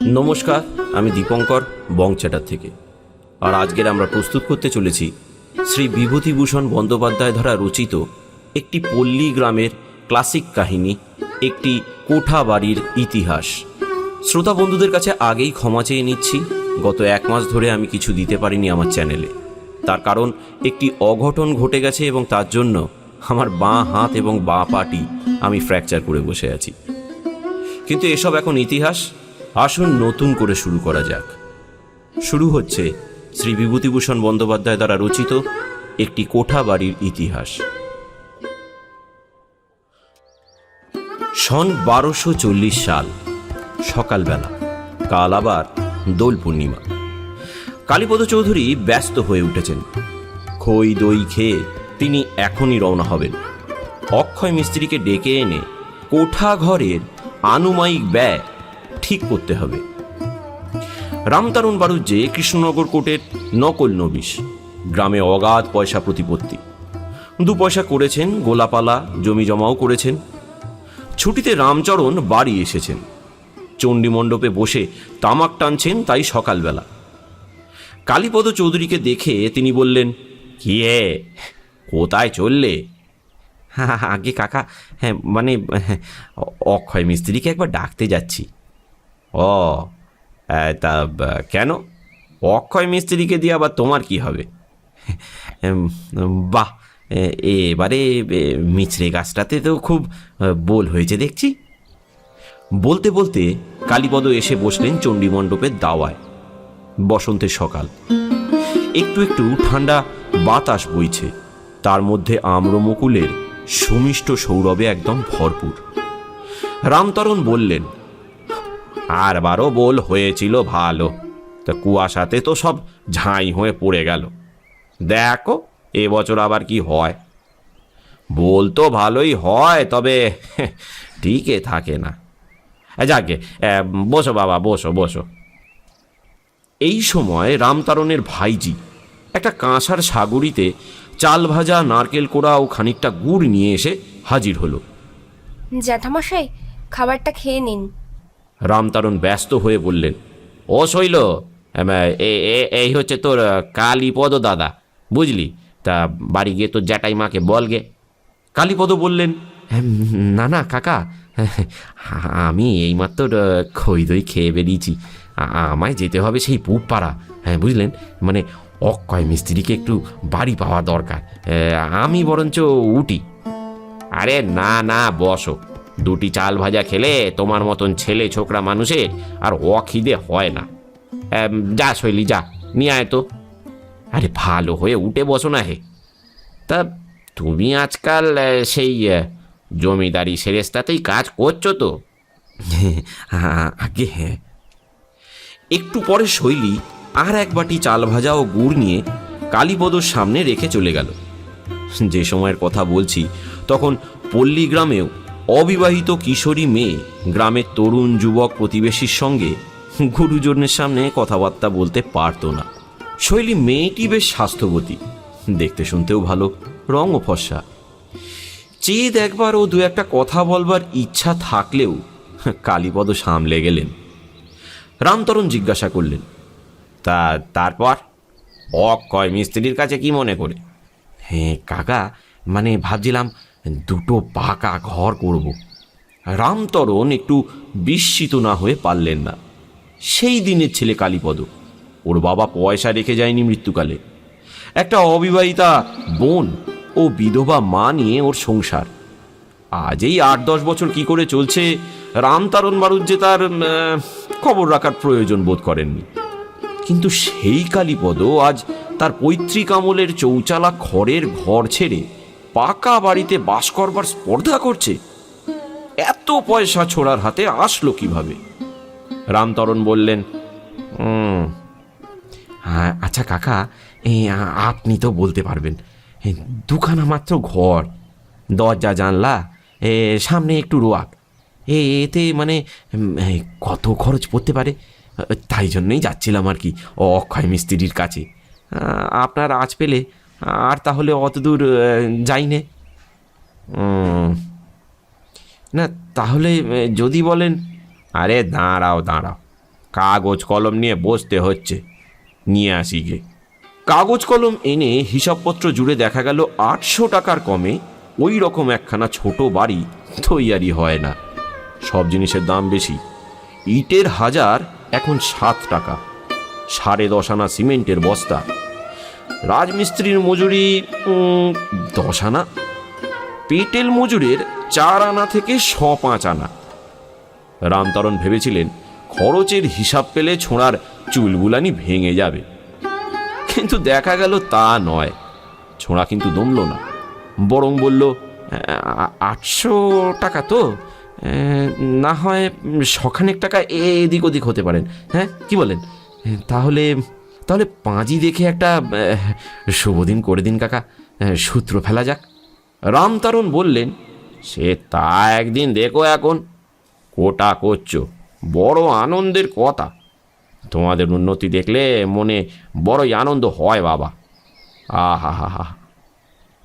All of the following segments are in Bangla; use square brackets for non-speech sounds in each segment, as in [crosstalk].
নমস্কার, আমি দীপঙ্কর বংচাটার থেকে। আর আজকের আমরা প্রস্তুত করতে চলেছি শ্রী বিভূতিভূষণ বন্দ্যোপাধ্যায় দ্বারা রচিত একটি পল্লী গ্রামের ক্লাসিক কাহিনী, একটি কোঠা বাড়ির ইতিহাস। শ্রোতা বন্ধুদের কাছে আগেই ক্ষমা চেয়ে নিচ্ছি, গত এক মাস ধরে আমি কিছু দিতে পারিনি আমার চ্যানেলে। তার কারণ একটি অঘটন ঘটে গেছে এবং তার জন্য আমার বাঁ হাত এবং বাঁ পাটি আমি ফ্র্যাকচার করে বসে আছি। কিন্তু এসব এখন ইতিহাস আসুন নতুন করে শুরু করা যাক। শুরু হচ্ছে শ্রী বিভূতিভূষণ বন্দ্যোপাধ্যায় দ্বারা রচিত একটি কোঠা বাড়ির ইতিহাস। সন বারোশো চল্লিশ সাল, সকালবেলা, কাল আবার দোল পূর্ণিমা। কালীপদ চৌধুরী ব্যস্ত হয়ে উঠেছেন। খই দই খেয়ে তিনি এখনই রওনা হবেন। অক্ষয় মিস্ত্রিকে ডেকে এনে কোঠা ঘরের আনুমায়িক ব্যয় ঠিক করতে হবে। রামতারণ বাড়ুজ্যে কৃষ্ণনগর কোর্টের নকল নবিশ গ্রামে অগাধ পয়সা প্রতিপত্তি। দু পয়সা করেছেন গোলাপালা জমি জমাও করেছেন। ছুটিতে রামচরণ বাড়ি এসেছেন। চণ্ডী মণ্ডপে বসে তামাক টানছেন তাই সকালবেলা। কালীপদ চৌধুরীকে দেখে তিনি বললেন কি হে? কোথায় চললে? আগে কাকা হ্যাঁ মানে হ্যাঁ, অক্ষয় মিস্ত্রিকে একবার ডাকতে যাচ্ছি। ও তা কেন? অক্ষয় মিস্ত্রিকে দিয়ে আবার তোমার কি হবে? বাহ এবারে মিছরে গাছটাতে তো খুব বোল হয়েছে দেখছি। বলতে বলতে কালীপদ এসে বসলেন চণ্ডীমণ্ডপের দাওয়ায়। বসন্তের সকাল। একটু একটু ঠান্ডা বাতাস বইছে। তার মধ্যে আম্রমুকুলের সুমিষ্ট সৌরভে একদম ভরপুর। রামতরণ বললেন আর বারো বল হয়েছিল ভালো। তা কুয়াশাতে তো সব ঝাঁই হয়ে পড়ে গেল। দেখো এবছর আবার কি হয়? বল তো ভালোই হয়, তবে [laughs] টিকে থাকে না। যাকে বসো বাবা, বসো বসো। এই সময় রামতারণের ভাইজি একটা কাঁসার সাগরিতে চাল ভাজা নারকেল কোড়া ও খানিকটা গুড় নিয়ে এসে হাজির হলো। জ্যাঠামশাই, খাবারটা খেয়ে নিন। রামতারণ ব্যস্ত হয়ে বললেন ও শৈল এই হচ্ছে তোর কালীপদ দাদা বুঝলি? তা বাড়ি গিয়ে তোর জ্যাটাই মাকে বলগে কালীপদ বললেন "হ্যাঁ, না না কাকা আমি এইমাত্র খই দই খেয়ে বেরিয়েছি। আমায় যেতে হবে সেই পুব পাড়া হ্যাঁ বুঝলেন? মানে অক্ষয় মিস্ত্রিকে একটু বাড়ি পাওয়া দরকার আমি বরঞ্চ উঠি। আরে না না বসো দুটি চাল ভাজা খেলে তোমার মতন ছেলে ছোকরা মানুষের আর অখিদে হয় না। যা শৈলি, যা, নিয়ে আয় তো। আরে ভালো হয়ে উঠে বসো না হে। তা তুমি আজকাল সেই জমিদারি সেরেস্তাতেই কাজ করছ তো? [laughs] আগে হ্যাঁ। একটু পরে শৈলী আর এক বাটি চাল ভাজা ও গুড় নিয়ে কালীপদর সামনে রেখে চলে গেল। যে সময়ের কথা বলছি, তখন পল্লী গ্রামেও অবিবাহিত কিশোরী মেয়ে গ্রামের তরুণ যুবক প্রতিবেশীর সঙ্গে গুরুজনের সামনে কথাবার্তা বলতে পারতো না। শৈলী মেয়েটি বেশ স্বাস্থ্যবতী, দেখতে শুনতেও ভালো রঙও ফর্সা। চেয়ে দেখবার ও দু একটা কথা বলবার ইচ্ছা থাকলেও কালীপদ সামলে গেলেন। রামতরণ জিজ্ঞাসা করলেন, তা তারপর? অক্ষয় মিস্ত্রির কাছে কি মনে করে? হ্যাঁ কাকা মানে ভাবছিলাম দুটো পাকা ঘর করব। রামতরণ একটু বিস্মিত না হয়ে পারলেন না। সেই দিনের ছেলে কালীপদ, ওর বাবা পয়সা রেখে যায়নি মৃত্যুকালে। একটা অবিবাহিতা বোন ও বিধবা মা নিয়ে ওর সংসার। আজ এই আট দশ বছর কি করে চলছে, রামতারণ যে তার খবর রাখার প্রয়োজন বোধ করেননি। কিন্তু সেই কালীপদ আজ তার পৈতৃক আমলের চৌচালা খড়ের ঘর ছেড়ে পাকা বাড়িতে বাস করবার স্পর্ধা করছে। এত পয়সা ছোড়ার হাতে আসলো কীভাবে? রামতরণ বললেন হ্যাঁ, আচ্ছা কাকা আপনি তো বলতে পারবেন। দুখানা মাত্র ঘর দরজা জানলা এ সামনে একটু রোয়াক এ এতে মানে কত খরচ পড়তে পারে? তাই জন্যই যাচ্ছিলাম আর কি অক্ষয় মিস্ত্রির কাছে। আপনার আজ পেলে আর তাহলে অত দূর যাই নে না, তাহলে যদি বলেন, আরে দাঁড়াও দাঁড়াও। কাগজ কলম নিয়ে বসতে হচ্ছে। নিয়ে আসি গে। কাগজ কলম এনে হিসাবপত্র জুড়ে দেখা গেল আটশো টাকার কমে ওই রকম একখানা ছোট বাড়ি তৈয়ারি হয় না। সব জিনিসের দাম বেশি। ইটের হাজার এখন সাত টাকা। সাড়ে দশ আনা সিমেন্টের বস্তা। রাজমিস্ত্রির মজুরি দশ আনা। পেটেল মজুরের চার আনা থেকে শ পাঁচ আনা। রামতরণ ভেবেছিলেন খরচের হিসাব পেলে ছোঁড়ার চুলগুলানি ভেঙে যাবে। কিন্তু দেখা গেল তা নয়। ছোঁড়া কিন্তু দমল না। বরং বলল আটশো টাকা তো? না হয় উম, শখানেক টাকা এদিক ওদিক হতে পারেন। হ্যাঁ কি বলেন? তাহলে তাহলে পাঁজি দেখে একটা শুভদিন করে দিন কাকা। সূত্র ফেলা যাক। রামতারণ বললেন, সে তা একদিন দেখো এখন। কোটা করছ, বড় আনন্দের কথা। তোমাদের উন্নতি দেখলে মনে বড়ই আনন্দ হয় বাবা। আহা হা হা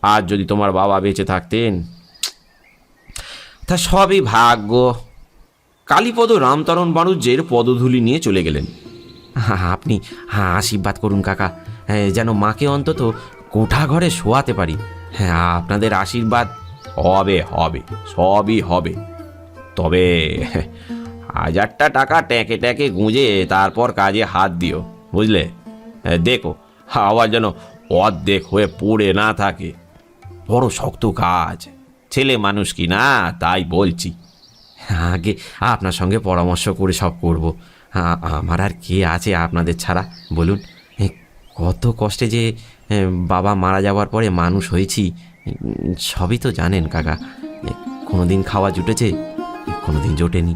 আজ যদি তোমার বাবা বেঁচে থাকতেন, তা সবই ভাগ্য। কালীপদ রামতারণ বাণুজ্যের পদধূলি নিয়ে চলে গেলেন। আপনি হ্যাঁ আশীর্বাদ করুন, কাকা। যেন মাকে অন্তত কোঠা ঘরে শোয়াতে পারি। হ্যাঁ আপনাদের আশীর্বাদ হবে হবে, সবই হবে। তবে হাজারটা টাকা ট্যাঁকে ট্যাঁকে গুঁজে তারপর কাজে হাত দিও, বুঝলে? দেখো আবার যেন অর্ধেক হয়ে পড়ে না থাকে। বড় শক্ত কাজ। ছেলে মানুষ কি না, তাই বলছি। আগে আপনার সঙ্গে পরামর্শ করে সব করব। আমার আর কে আছে আপনাদের ছাড়া? বলুন। কত কষ্টে যে বাবা মারা যাওয়ার পরে মানুষ হয়েছি। সবই তো জানেন কাকা। এ, কোনোদিন খাওয়া জুটেছে কোনোদিন জোটেনি।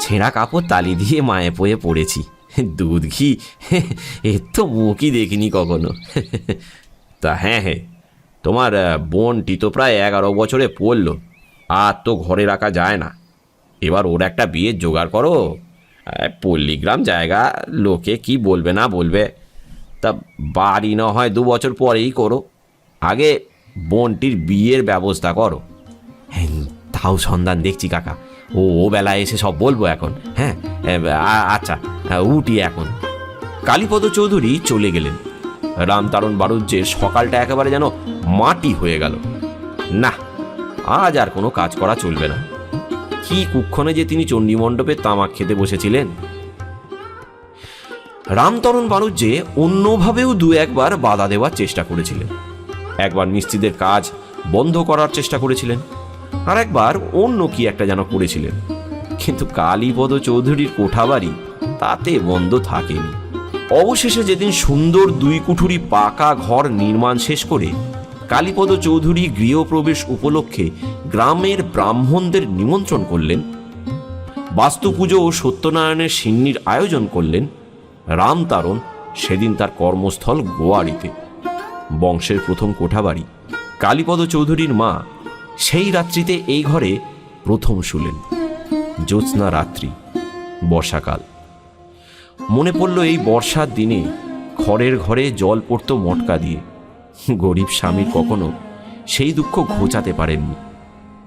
ছেঁড়া কাপড় তালি দিয়ে মায়ে পয়ে পড়েছি। দুধ ঘি এর তো মুখই দেখিনি কখনো। তা হ্যাঁ হ্যাঁ তোমার বোনটি তো প্রায় এগারো বছরে পড়ল। আর তো ঘরে রাখা যায় না। এবার ওর একটা বিয়ের জোগাড় করো। পল্লীগ্রাম জায়গা লোকে কি বলবে না বলবে তা বাড়ি না হয় দু বছর পরেই করো। আগে বোনটির বিয়ের ব্যবস্থা করো। হ্যাঁ, তাও সন্ধান দেখছি কাকা। ও ও বেলায় এসে সব বলব এখন। হ্যাঁ আচ্ছা উঠি এখন। কালীপদ চৌধুরী চলে গেলেন। রামতারণ বাড়ুজ্যের সকালটা একেবারে যেন মাটি হয়ে গেল। না আজ আর কোনো কাজ করা চলবে না। কি কুক্ষণে যে তিনি চণ্ডীমণ্ডপে তামাক খেতে বসেছিলেন? রামতরণ বাণুজ্যে অন্যভাবেও দু একবার বাধা দেওয়ার চেষ্টা করেছিলেন। একবার মিস্ত্রিদের কাজ বন্ধ করার চেষ্টা করেছিলেন, আর একবার অন্য কি একটা যেন করেছিলেন। কিন্তু কালীপদ চৌধুরীর কোঠাবাড়ি তাতে বন্ধ থাকেনি। অবশেষে যেদিন সুন্দর দুই কুঠুরি পাকা ঘর নির্মাণ শেষ করে কালীপদ চৌধুরী গৃহপ্রবেশ উপলক্ষে গ্রামের ব্রাহ্মণদের নিমন্ত্রণ করলেন। বাস্তু পুজো ও সত্যনারায়ণের সিন্নির আয়োজন করলেন। রামতারণ সেদিন তার কর্মস্থল গোয়ারিতে। বংশের প্রথম কোঠাবাড়ি। কালীপদ চৌধুরীর মা সেই রাত্রিতে এই ঘরে প্রথম শুলেন। জ্যোৎস্না রাত্রি, বর্ষাকাল। মনে পড়ল এই বর্ষার দিনে খড়ের ঘরে জল পড়তো মটকা দিয়ে। গরিব স্বামী কখনো সেই দুঃখ ঘোচাতে পারেননি।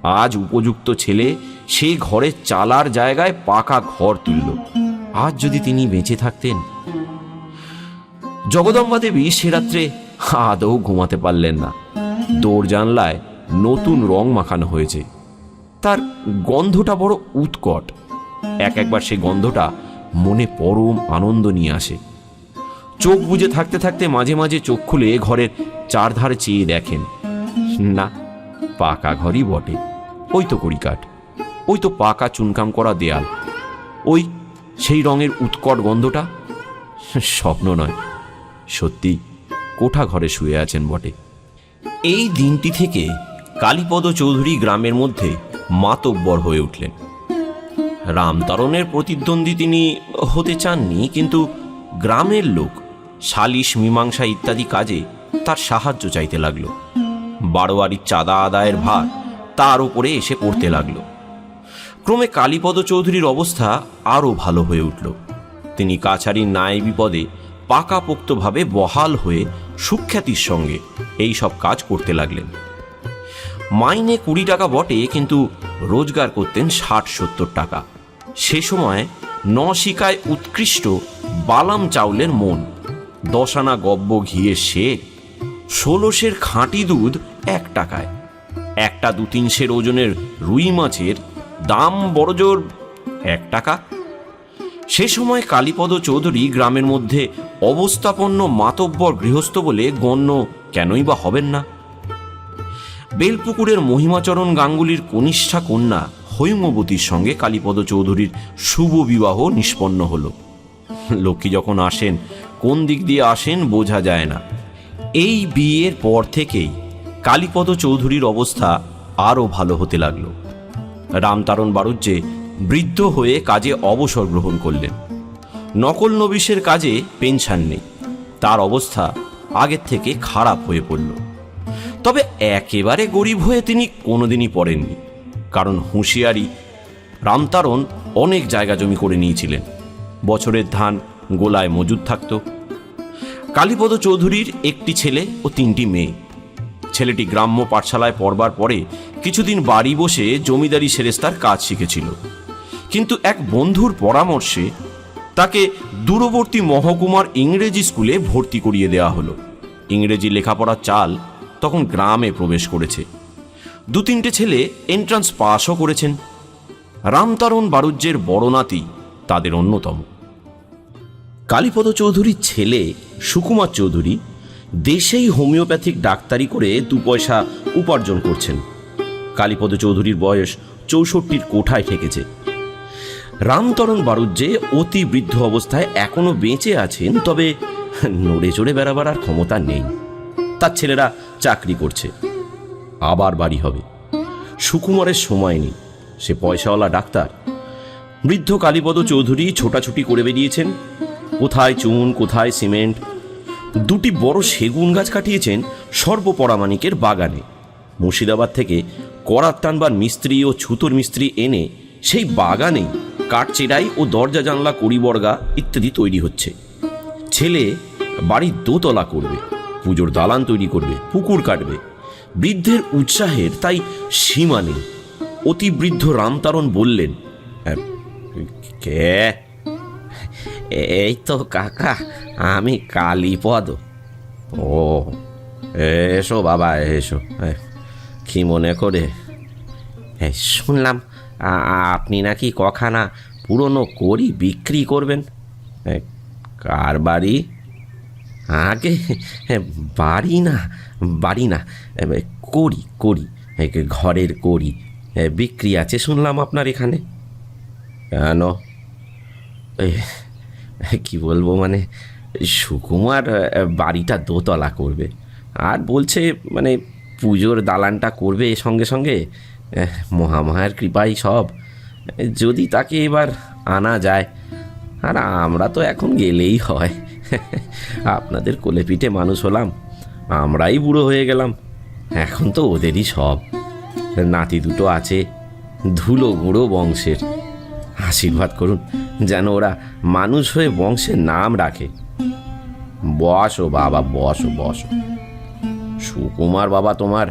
আজ উপযুক্ত ছেলে সেই ঘরের চালার জায়গায় পাকা ঘর তুলল। আজ যদি তিনি বেঁচে থাকতেন? জগদম্বা দেবী সে রাত্রে আদৌ ঘুমাতে পারলেন না। দৌড় জানলায় নতুন রং মাখানো হয়েছে। তার গন্ধটা বড় উৎকট। এক একবার সেই গন্ধটা মনে পরম আনন্দ নিয়ে আসে। চোখ বুজে থাকতে থাকতে মাঝে মাঝে চোখ খুলে ঘরের চারধারে চেয়ে দেখেন। না, পাকা ঘরই বটে। ওই তো কড়িকাঠ, ওই তো পাকা চুনকাম করা দেয়াল, ওই সেই রঙের উৎকট গন্ধটা। স্বপ্ন নয়, সত্যি কোঠা ঘরে শুয়ে আছেন বটে। এই দিনটি থেকে কালীপদ চৌধুরী গ্রামের মধ্যে মাতব্বর হয়ে উঠলেন। রামতারণের প্রতিদ্বন্দ্বী তিনি হতে চাননি, কিন্তু গ্রামের লোক সালিশ, মীমাংসা ইত্যাদি কাজে তার সাহায্য চাইতে লাগল। বারোয়ারির চাঁদা আদায়ের ভার তার উপরে এসে পড়তে লাগল। ক্রমে কালীপদ চৌধুরীর অবস্থা আরও ভালো হয়ে উঠল। তিনি কাছারির ন্যায় বিপদে পাকাপোক্তভাবে বহাল হয়ে সুখ্যাতির সঙ্গে এই সব কাজ করতে লাগলেন। মাইনে কুড়ি টাকা বটে, কিন্তু রোজগার করতেন ষাট, সত্তর টাকা। সে সময় নশিকায় উৎকৃষ্ট বালাম চাউলের মন দশানা গব্য ঘিয়ে শেক ষোলোশের খাঁটি দুধ এক টাকায়। একটা দু তিনশের ওজনের রুই মাছের দাম বড়জোর এক টাকা। সে সময় কালীপদ চৌধুরী গ্রামের মধ্যে অবস্থাপন্ন মাতব্বর গৃহস্থ বলে গণ্য কেনই বা হবেন না। বেলপুকুরের মহিমাচরণ গাঙ্গুলির কনিষ্ঠা কন্যা হৈমবতীর সঙ্গে কালীপদ চৌধুরীর শুভ বিবাহ নিষ্পন্ন হল। লক্ষ্মী যখন আসেন কোন দিক দিয়ে আসেন বোঝা যায় না। এই বিয়ের পর থেকেই কালীপদ চৌধুরীর অবস্থা আরও ভালো হতে লাগল। রামতারণ বাড়ুজ্যে বৃদ্ধ হয়ে কাজে অবসর গ্রহণ করলেন। নকল নবিশের কাজে পেনশন নেই। তার অবস্থা আগের থেকে খারাপ হয়ে পড়ল। তবে একেবারে গরিব হয়ে তিনি কোনোদিনই পড়েননি। কারণ হুঁশিয়ারি রামতারণ অনেক জায়গা জমি করে নিয়েছিলেন। বছরের ধান গোলায় মজুদ থাকত। কালীপদ চৌধুরীর একটি ছেলে ও তিনটি মেয়ে। ছেলেটি গ্রাম্য পাঠশালায় পড়বার পরে কিছুদিন বাড়ি বসে জমিদারি সেরেস্তার কাজ শিখেছিল। কিন্তু এক বন্ধুর পরামর্শে তাকে দূরবর্তী মহকুমার ইংরেজি স্কুলে ভর্তি করিয়ে দেওয়া হলো। ইংরেজি লেখাপড়ার চাল তখন গ্রামে প্রবেশ করেছে। দু তিনটে ছেলে এন্ট্রান্স পাসও করেছেন। রামতারণ বারুজ্যের বড় নাতি তাদের অন্যতম। কালীপদ চৌধুরীর ছেলে সুকুমার চৌধুরী দেশেই হোমিওপ্যাথিক ডাক্তারি করে দু পয়সা উপার্জন করছেন। কালীপদ চৌধুরীর বয়স চৌষট্টির কোঠায় ঠেকেছে। রামতরণ বারুজ্যে অতি বৃদ্ধ অবস্থায় এখনও বেঁচে আছেন, তবে নড়ে চড়ে বেড়াবার আর ক্ষমতা নেই। তার ছেলেরা চাকরি করছে। আবার বাড়ি হবে। সুকুমারের সময় নেই। সে পয়সাওয়ালা ডাক্তার। বৃদ্ধ কালীপদ চৌধুরী ছোটাছুটি করে বেরিয়েছেন। কোথায় চুন কোথায় সিমেন্ট? দুটি বড় সেগুন গাছ কাটিয়েছেন সর্বপরামানিকের বাগানে। মুর্শিদাবাদ থেকে করাত টানবার মিস্ত্রি ও ছুতোর মিস্ত্রি এনে সেই বাগানেই কাঠ চেরাই ও দরজা জানলা কড়িবর্গা ইত্যাদি তৈরি হচ্ছে। ছেলে বাড়ির দোতলা করবে পুজোর দালান তৈরি করবে পুকুর কাটবে। বৃদ্ধের উৎসাহের তাই সীমা নেই। অতিবৃদ্ধ রামতারণ বললেন "আহ, কে? এই তো কাকা, আমি কালীপদ। ও, এসো বাবা, এসো। কি মনে করে? শুনলাম আপনি নাকি কখানা পুরনো করি বিক্রি করবেন? কার বাড়ি? আগে বাড়ি না বাড়ি না করি করি ঘরের করি বিক্রি আছে শুনলাম আপনার এখানে। কেন? [laughs] কি বলব মানে সুকুমার বাড়িটা দোতলা করবে। আর বলছে মানে পুজোর দালানটা করবে সঙ্গে সঙ্গে? মহামায়ার কৃপাই সব। যদি তাকে এবার আনা যায়, আর আমরা তো এখন গেলেই হয়। [laughs] আপনাদের কোলে পিঠে মানুষ হলাম, আমরাই বুড়ো হয়ে গেলাম। এখন তো ওদেরই সব। নাতি দুটো আছে, ধুলো গুঁড়ো বংশের। আশীর্বাদ করুন, যেন ওরা মানুষ হয়ে বংশের নাম রাখে। বসো বাবা, বসো বসো। সুকুমার বাবা তোমার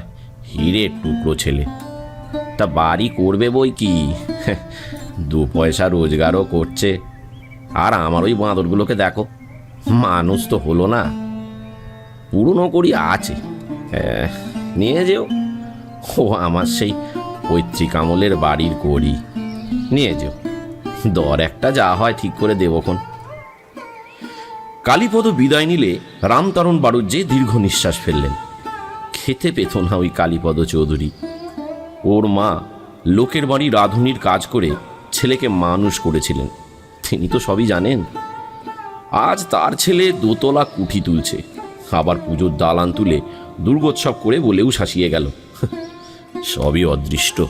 হিরের টুকরো ছেলে। তা বাড়ি করবে বই কি? দু পয়সা রোজগারও করছে। আর আমার ওই বাঁদরগুলোকে দেখো, মানুষ তো হলো না। পুরনো করি আছে। নিয়ে যেও। ও আমার সেই পৈতৃক আমলের বাড়ির করি নিয়ে যেও। দর একটা যা হয় ঠিক করে দেবক্ষণ কালীপদ বিদায় নিলে রামতারণ বাড়ুজ্যে দীর্ঘ নিঃশ্বাস ফেললেন। খেতে পেত না ওই কালীপদ চৌধুরী। ওর মা লোকের বাড়ি রাঁধুনির কাজ করে ছেলেকে মানুষ করেছিলেন। তিনি তো সবই জানেন। আজ তার ছেলে দোতলা কুঠি তুলছে। আবার পুজোর দালান তুলে দুর্গোৎসব করে বলেও শাসিয়ে গেল। সবই অদৃষ্ট।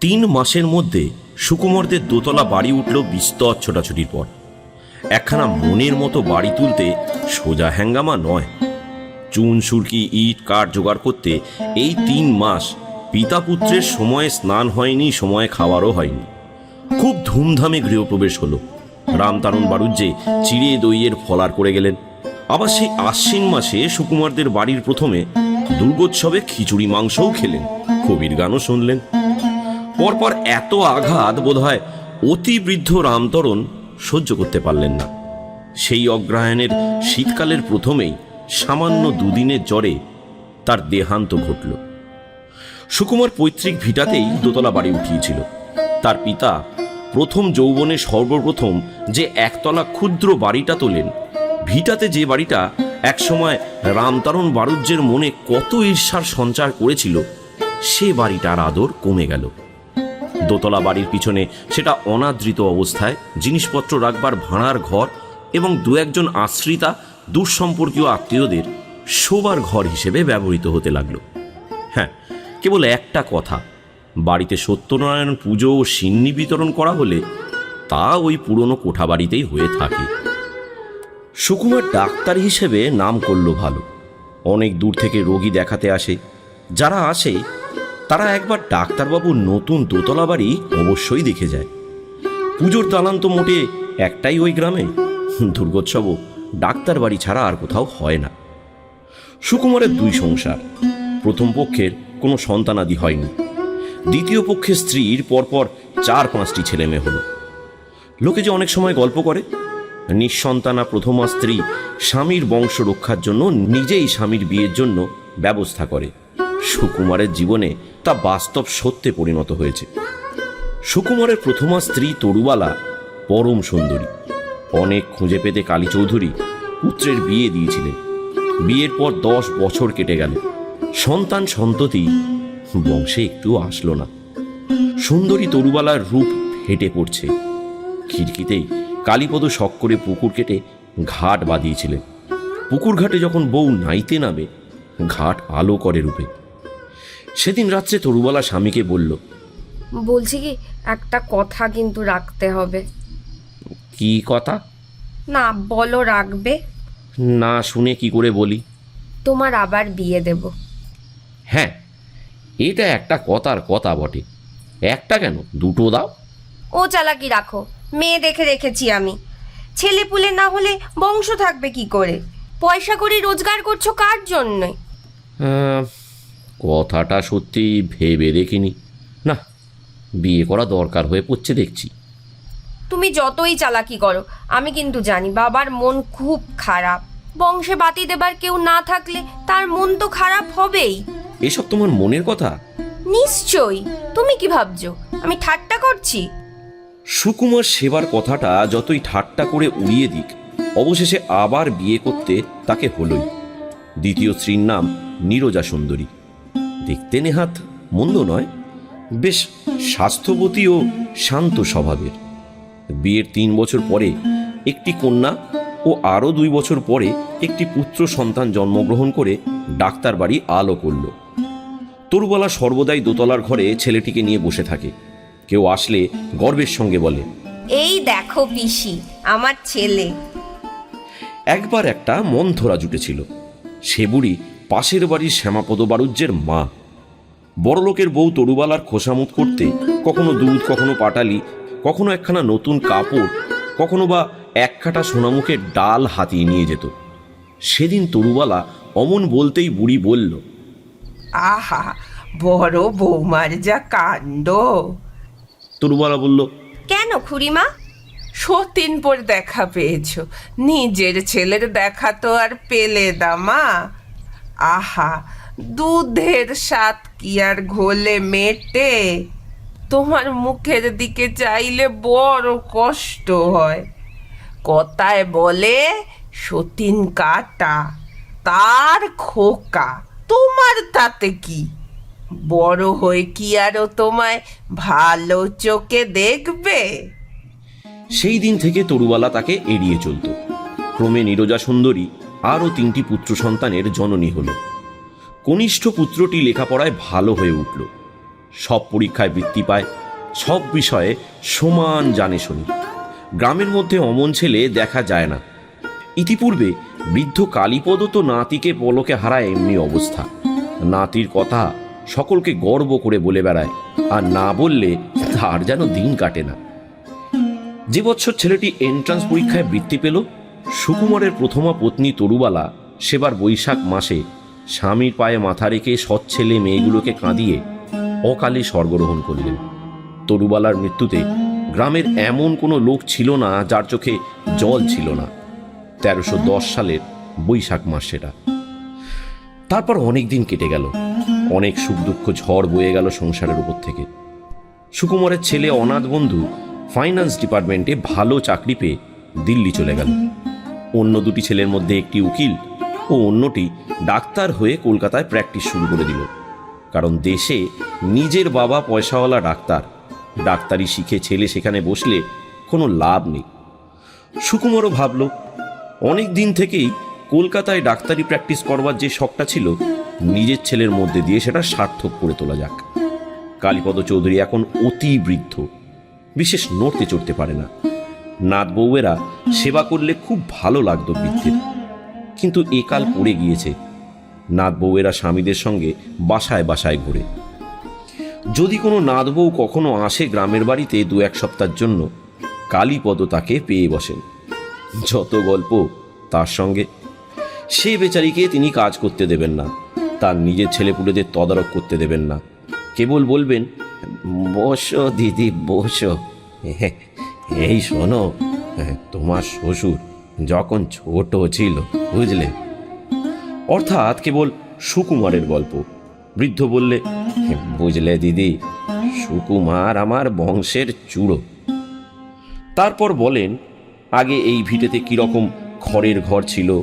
তিন মাসের মধ্যে সুকুমারদের দোতলা বাড়ি উঠল বিস্তর ছোটাছুটির পর। একখানা মনের মতো বাড়ি তুলতে সোজা হ্যাঙ্গামা নয়। চুন, সুরকি, ইট, কাঠ জোগাড় করতে এই তিন মাস পিতা পুত্রের সময়ে স্নান হয়নি, সময়ে খাওয়ারও হয়নি। খুব ধুমধামে গৃহপ্রবেশ হলো। রামতারণ বাড়ুজ্যে চিড়ে দইয়ের ফলার করে গেলেন। আবার সেই আশ্বিন মাসে সুকুমারদের বাড়ির প্রথমে দুর্গোৎসবে খিচুড়ি মাংসও খেলেন। কবির গানও শুনলেন। পরপর এত আঘাত বোধহয় অতি বৃদ্ধ রামতরণ সহ্য করতে পারলেন না। সেই অগ্রহায়ণের শীতকালের প্রথমেই সামান্য দুদিনের জ্বরে তার দেহান্ত ঘটল। সুকুমার পৈতৃক ভিটাতেই দোতলা বাড়ি উঠিয়েছিল। তার পিতা প্রথম যৌবনে সর্বপ্রথম যে একতলা ক্ষুদ্র বাড়িটা তোলেন, ভিটাতে যে বাড়িটা একসময় রামতারণ বারুজ্যের মনে কত ঈর্ষার সঞ্চার করেছিল, সে বাড়িটার আদর কমে গেল। দোতলা বাড়ির পিছনে সেটা অনাদৃত অবস্থায়, জিনিসপত্র রাখবার ভাড়ার ঘর এবং দু একজন আশ্রিতা দূরসম্পর্কীয় আত্মীয়দের শোবার ঘর হিসেবে ব্যবহৃত হতে লাগল। হ্যাঁ কেবল একটা কথা, বাড়িতে সত্যনারায়ণ পুজো ও সিন্নি বিতরণ করা হলে তা ওই পুরনো কোঠা বাড়িতেই হয়ে থাকে। সুকুমার ডাক্তার হিসেবে নাম করল ভালো। অনেক দূর থেকে রোগী দেখাতে আসে, যারা আসে তারা একবার ডাক্তারবাবুর নতুন দোতলা বাড়ি অবশ্যই দেখে যায়। পুজোর দালান তো মোটে একটাই ওই গ্রামে। দুর্গোৎসবও ডাক্তার বাড়ি ছাড়া আর কোথাও হয় না। সুকুমারের দুই সংসার। প্রথম পক্ষের কোনো সন্তানাদি হয়নি। দ্বিতীয় পক্ষের স্ত্রীর পরপর চার পাঁচটি ছেলে মেয়ে হলো। লোকে যে অনেক সময় গল্প করে, নিঃসন্তানা প্রথমা স্ত্রী স্বামীর বংশ রক্ষার জন্য নিজেই স্বামীর বিয়ের জন্য ব্যবস্থা করে। সুকুমারের জীবনে তা বাস্তব সত্যে পরিণত হয়েছে। সুকুমারের প্রথমা স্ত্রী তরুবালা পরম সুন্দরী। অনেক খুঁজে পেতে কালী চৌধুরী পুত্রের বিয়ে দিয়েছিলেন। বিয়ের পর দশ বছর কেটে গেল। সন্তান সন্ততি বংশে একটু আসলো না। সুন্দরী তরুবালার রূপ হেঁটে পড়ছে। খিড়কিতেই কালীপদ শখ করে পুকুর কেটে ঘাট বাঁধিয়েছিলেন। পুকুর ঘাটে যখন বউ নাইতে নামে, ঘাট আলো করে রূপে। সেদিন রাত্রে তরুবালা স্বামীকে বলল বলছি কি একটা কথা কিন্তু রাখতে হবে। কি কথা? না বলো রাখবে। না শুনে কি করে বলি? তোমার আবার বিয়ে দেব। হ্যাঁ এটা একটা কথার কথা বটে। একটা কেন? দুটো দাও। ও চালাকি রাখো মেয়ে দেখে রেখেছি আমি। ছেলে পুলে না হলে বংশ থাকবে কি করে? পয়সা করে রোজগার করছ কার জন্যে? কথাটা সত্যি ভেবে দেখিনি। না বিয়ে করা দরকার হয়ে পড়ছে দেখছি। তুমি যতই চালাকি করো আমি কিন্তু জানি বাবার মন খুব খারাপ। বংশে বাতি দেবার কেউ না থাকলে তার মন তো খারাপ হবেই। এসব তোমার মনের কথা? নিশ্চয়ই। তুমি কি ভাবছ? আমি ঠাট্টা করছি? সুকুমার সেবার কথাটা যতই ঠাট্টা করে উড়িয়ে দিক অবশেষে আবার বিয়ে করতে তাকে হলোই। দ্বিতীয় স্ত্রীর নাম নীরজা সুন্দরী। দেখতে নেহাত মন্দ নয় বেশ স্বাস্থ্যবতী ও শান্ত স্বভাবের। বিয়ের তিন বছর পরে একটি কন্যা ও আরও দুই বছর পরে একটি পুত্র সন্তান জন্মগ্রহণ করে ডাক্তার বাড়ি আলো করল। তরুবালা সর্বদাই দোতলার ঘরে ছেলেটিকে নিয়ে বসে থাকে। কেউ আসলে গর্বের সঙ্গে বলে এই দেখো পিসি আমার ছেলে। একবার একটা মন্থরা জুটেছিল। সে বুড়ি পাশের বাড়ির শ্যামাপদ বাড়ুজ্যের মা। বড়লোকের বউ তরুবালার খোসামুত করতে কখনো দুধ কখনো পাটালি কখনো একখানা নতুন কাপড় কখনো বা এক কাটা সোনামুখের ডাল হাতিয়ে নিয়ে যেত। সেদিন তরুবালা অমন বলতেই বুড়ি বলল আহা বড় বৌমার যা কাণ্ড! তরুবালা বলল কেন খুড়িমা? সতীন পর দেখা পেয়েছ নিজের ছেলের দেখা তো আর পেলে দামা আহা দুধের স্বাদ কি আর ঘোলে মেটে? তোমার মুখের দিকে চাইলে বড় কষ্ট হয়। কথায় বলে, সতীন কাটা, তার খোকা, তোমার তাতে কি? বড় হয়ে কি আরও তোমায় ভালো চোখে দেখবে? সেই দিন থেকে তরুবালা তাকে এড়িয়ে চলত। ক্রমে নীরজা সুন্দরী আরও তিনটি পুত্র সন্তানের জননী হল। কনিষ্ঠ পুত্রটি লেখাপড়ায় ভালো হয়ে উঠল। সব পরীক্ষায় বৃত্তি পায়, সব বিষয়ে সমান জানে শুনি। গ্রামের মধ্যে অমন ছেলে দেখা যায় না। ইতিপূর্বে বৃদ্ধ কালীপদ তো নাতিকে পলকে হারায় এমনি অবস্থা। নাতির কথা সকলকে গর্ব করে বলে বেড়ায়, আর না বললে তার যেন দিন কাটে না। যে বছর ছেলেটি এন্ট্রান্স পরীক্ষায় বৃত্তি পেল, সুকুমারের প্রথমা পত্নী তরুবালা সেবার বৈশাখ মাসে স্বামীর পায়ে মাথা রেখে সৎ ছেলে মেয়েগুলোকে কাঁদিয়ে অকালে স্বর্গরোহণ করলেন। তরুবালার মৃত্যুতে গ্রামের এমন কোনো লোক ছিল না যার চোখে জল ছিল না। তেরোশো দশ সালের বৈশাখ মাস সেটা। তারপর অনেক দিন কেটে গেল। অনেক সুখ দুঃখ ঝড় বয়ে গেল সংসারের উপর থেকে। সুকুমারের ছেলে অনাথ বন্ধু ফাইন্যান্স ডিপার্টমেন্টে ভালো চাকরি পেয়ে দিল্লি চলে গেল। অন্য দুটি ছেলের মধ্যে একটি উকিল ও অন্যটি ডাক্তার হয়ে কলকাতায় প্র্যাকটিস শুরু করে দিল। কারণ দেশে নিজের বাবা পয়সাওয়ালা ডাক্তার। ডাক্তারি শিখে ছেলে সেখানে বসলে কোনো লাভ নেই। সুকুমারও ভাবল, অনেক দিন থেকেই কলকাতায় ডাক্তারি প্র্যাকটিস করবার যে শখটা ছিল, নিজের ছেলের মধ্যে দিয়ে সেটা সার্থক করে তোলা যাক। কালীপদ চৌধুরী এখন অতি বৃদ্ধ, বিশেষ নড়তে চড়তে পারে না। নাত বউয়েরা সেবা করলে খুব ভালো লাগতো বৃদ্ধের। কিন্তু একাল পড়ে গিয়েছে। নাত বউয়েরা স্বামীদের সঙ্গে বাসায় বাসায় ঘুরে। যদি কোনো নাত বউ কখনো আসে গ্রামের বাড়িতে দু এক সপ্তাহের জন্য, কালীপদ তাকে পেয়ে বসেন। যত গল্প তার সঙ্গে, সে বেচারিকে তিনি কাজ করতে দেবেন না, তার নিজের ছেলেপুলেদের তদারক করতে দেবেন না। কেবল বলবেন, বসো দিদি, বসো। এই শোনো তোমার শ্বশুর যখন ছোট ছিল, বুঝলে? অর্থাৎ কেবল সুকুমারের গল্প। বৃদ্ধ বললে বুঝলে দিদি, সুকুমার আমার বংশের চূড়ো। তারপর বলেন, আগে এই ভিটেতে কীরকম খড়ের ঘর ছিল,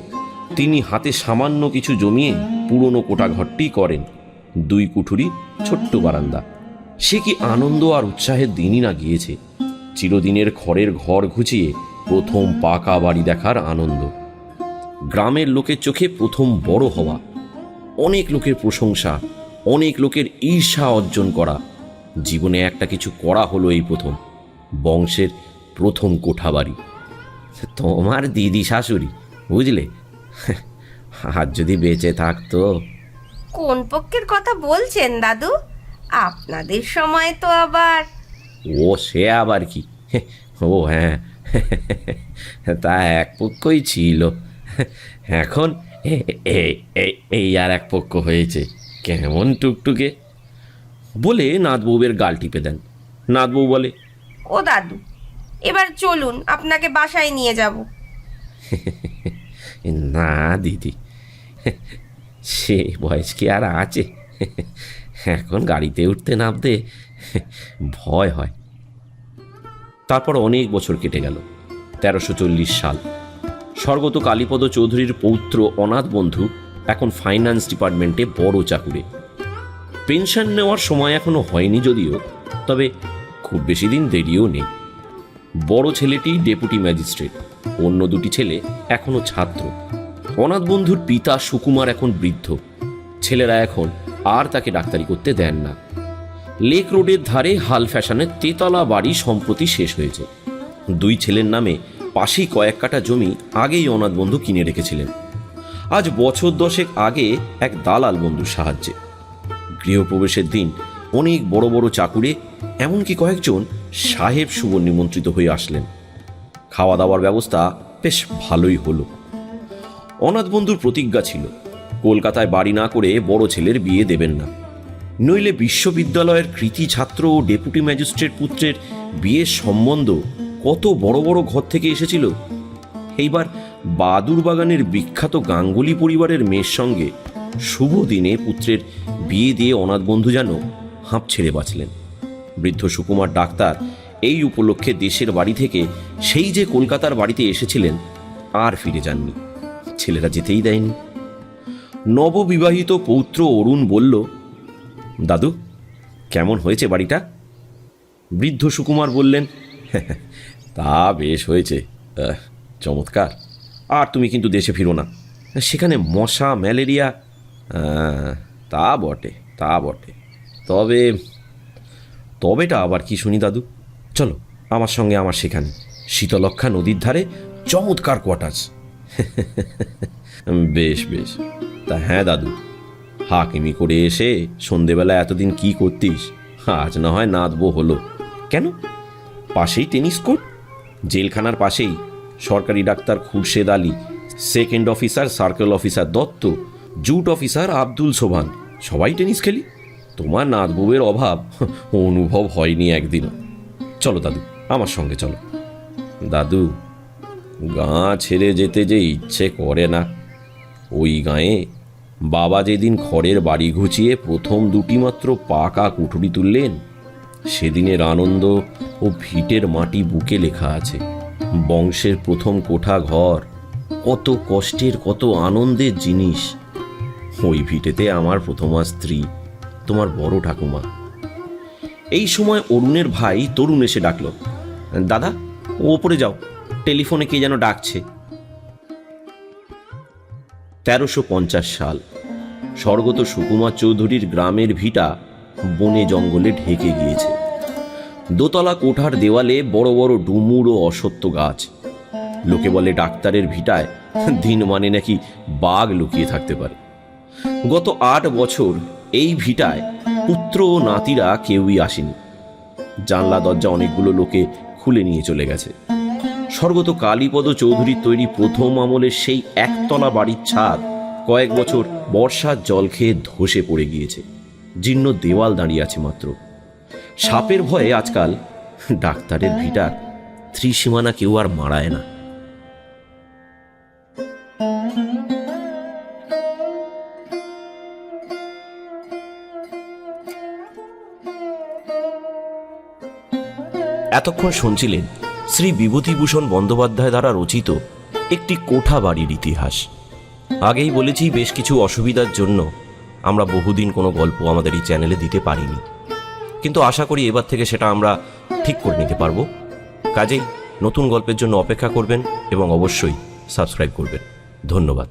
তিনি হাতে সামান্য কিছু জমিয়ে পুরনো কোটা ঘরটি করেন, দুই কুঠুরি ছোট্ট বারান্দা। সে কি আনন্দ আর উৎসাহের দিনই না গিয়েছে। চিরদিনের খড়ের ঘর ঘুচিয়ে প্রথম পাকা বাড়ি দেখার আনন্দ। গ্রামের লোকের চোখে প্রথম বড় হওয়া। অনেক লোকের প্রশংসা অনেক লোকের ঈর্ষা অর্জন করা। জীবনে একটা কিছু করা হলো এই প্রথম বংশের প্রথম কোঠা বাড়ি। তোমার দিদি শাশুড়ি বুঝলে? আর যদি বেঁচে থাকতো। কোন পক্ষের কথা বলছেন দাদু? আপনাদের সময় তো আবার। ও সে আবার কি? ও হ্যাঁ [laughs] তা এক পক্ষই ছিল। এখন এই আর এক পক্ষ হয়েছে। কেমন টুকটুকে? বলে নাথবউয়ের গাল টিপে দেন। নাথবউ বলে ও দাদু এবার চলুন আপনাকে বাসায় নিয়ে যাব। [laughs] না দিদি সে বয়স কি আর আছে। এখন গাড়িতে উঠতে নামতে ভয় হয়। তারপর অনেক বছর কেটে গেল। তেরোশো চল্লিশ সাল। স্বর্গত কালীপদ চৌধুরীর পৌত্র অনাথ বন্ধু, এখন ফাইন্যান্স ডিপার্টমেন্টে বড় চাকুরে। পেনশন নেওয়ার সময় এখনও হয়নি যদিও, তবে খুব বেশি দিন দেরিও নেই। বড় ছেলেটি ডেপুটি ম্যাজিস্ট্রেট অন্য দুটি ছেলে এখনও ছাত্র। অনাথ বন্ধুর পিতা সুকুমার এখন বৃদ্ধ। ছেলেরা এখন আর তাকে ডাক্তারি করতে দেন না। লেক রোডের ধারে হাল ফ্যাশনের তেতলা বাড়ি সম্প্রতি শেষ হয়েছে। দুই ছেলের নামে পাশেই কয়েক কাটা জমি আগেই অনাথ বন্ধু কিনে রেখেছিলেন। আজ বছর দশেক আগে এক দালাল বন্ধুর সাহায্যে। গৃহপ্রবেশের দিন অনেক বড় বড় চাকুরে, এমনকি কয়েকজন সাহেব শুভ নিমন্ত্রিত হয়ে আসলেন। খাওয়া দাওয়ার ব্যবস্থা বেশ ভালোই হলো। অনাথ বন্ধুর প্রতিজ্ঞা ছিল, কলকাতায় বাড়ি না করে বড় ছেলের বিয়ে দেবেন না। নইলে বিশ্ববিদ্যালয়ের কৃতি ছাত্র ও ডেপুটি ম্যাজিস্ট্রেট পুত্রের বিয়ের সম্বন্ধ কত বড় বড় ঘর থেকে এসেছিল? এইবার বাদুর বাগানের বিখ্যাত গাঙ্গুলি পরিবারের মেয়ের সঙ্গে শুভ দিনে পুত্রের বিয়ে দিয়ে অনাথ বন্ধু যেন হাঁপ ছেড়ে বাঁচলেন। বৃদ্ধ সুকুমার ডাক্তার এই উপলক্ষে দেশের বাড়ি থেকে সেই যে কলকাতার বাড়িতে এসেছিলেন আর ফিরে যাননি। ছেলেরা যেতেই দেয়নি। নববিবাহিত পৌত্র অরুণ বলল দাদু, কেমন হয়েছে বাড়িটা? বৃদ্ধ সুকুমার বললেন, তা বেশ হয়েছে। চমৎকার। আর তুমি কিন্তু দেশে ফিরো না। সেখানে মশা, ম্যালেরিয়া তা বটে তা বটে। তবে, তবেটা আবার কি শুনি দাদু? চলো, আমার সঙ্গে আমার সেখানে। শীতলক্ষা নদীর ধারে চমৎকার কোয়ার্টার্স [laughs] বেশ বেশ। তা হ্যাঁ দাদু হাকিমি করে এসে সন্ধেবেলা এতদিন কি করতিস? আজ না হয় নাচবো হলো। কেন? পাশেই টেনিস কোর্ট? জেলখানার পাশেই। সরকারি doctor Khurshed Ali second officer circle officer Dutta jute officer Abdul Sobhan, সবাই টেনিস খেলি। তোমার নাতবউয়ের অভাব অনুভব হয়নি একদিনও। চলো দাদু, আমার সঙ্গে চলো। দাদু, গাঁ ছেড়ে যেতে যে ইচ্ছে করে না। ওই গাঁয়ে বাবা যেদিন খড়ের বাড়ি ঘুচিয়ে প্রথম দুটি মাত্র পাকা কুঠুরি তুললেন, সেদিনের আনন্দ ও ভিটের মাটি বুকে লেখা আছে। বংশের প্রথম কোঠা ঘর, কত কষ্টের, কত আনন্দের জিনিস। ওই ভিটেতে আমার প্রথমা স্ত্রী, তোমার বড় ঠাকুমা। এই সময় অরুণের ভাই তরুণ এসে ডাকলো, দাদা ও ওপরে যাও, টেলিফোনে কে যেন ডাকছে। তেরোশো সাল। স্বর্গত সুকুমার চৌধুরীর গ্রামের ভিটা বনে জঙ্গলে ঢেকে গিয়েছে। দোতলা কোঠার দেওয়ালে বড় বড় ডুমুর ও অসত্য গাছ। লোকে বলে ডাক্তারের ভিটায় দিন মানে নাকি বাঘ লুকিয়ে থাকতে পারে। গত আট বছর এই ভিটায় পুত্র ও নাতিরা কেউই আসেনি। জানলা দরজা অনেকগুলো লোকে খুলে নিয়ে চলে গেছে। স্বর্গত কালীপদ চৌধুরীর তৈরি প্রথম আমলের সেই একতলা বাড়ির ছাদ কয়েক বছর বর্ষার জল খেয়ে ধসে পড়ে গিয়েছে। জীর্ণ দেওয়াল দাঁড়িয়ে আছে মাত্র। সাপের ভয়ে আজকাল ডাক্তারের ভিটার ত্রিসীমানা কেউ আর মারায় না। এতক্ষণ শুনছিলেন শ্রী বিভূতিভূষণ বন্দ্যোপাধ্যায় দ্বারা রচিত একটি কোঠা বাড়ির ইতিহাস। আগেই বলেছি, বেশ কিছু অসুবিধার জন্য আমরা বহুদিন কোনো গল্প আমাদের এই চ্যানেলে দিতে পারিনি। কিন্তু আশা করি এবার থেকে সেটা আমরা ঠিক করে নিতে পারব। কাজেই নতুন গল্পের জন্য অপেক্ষা করবেন এবং অবশ্যই সাবস্ক্রাইব করবেন। ধন্যবাদ।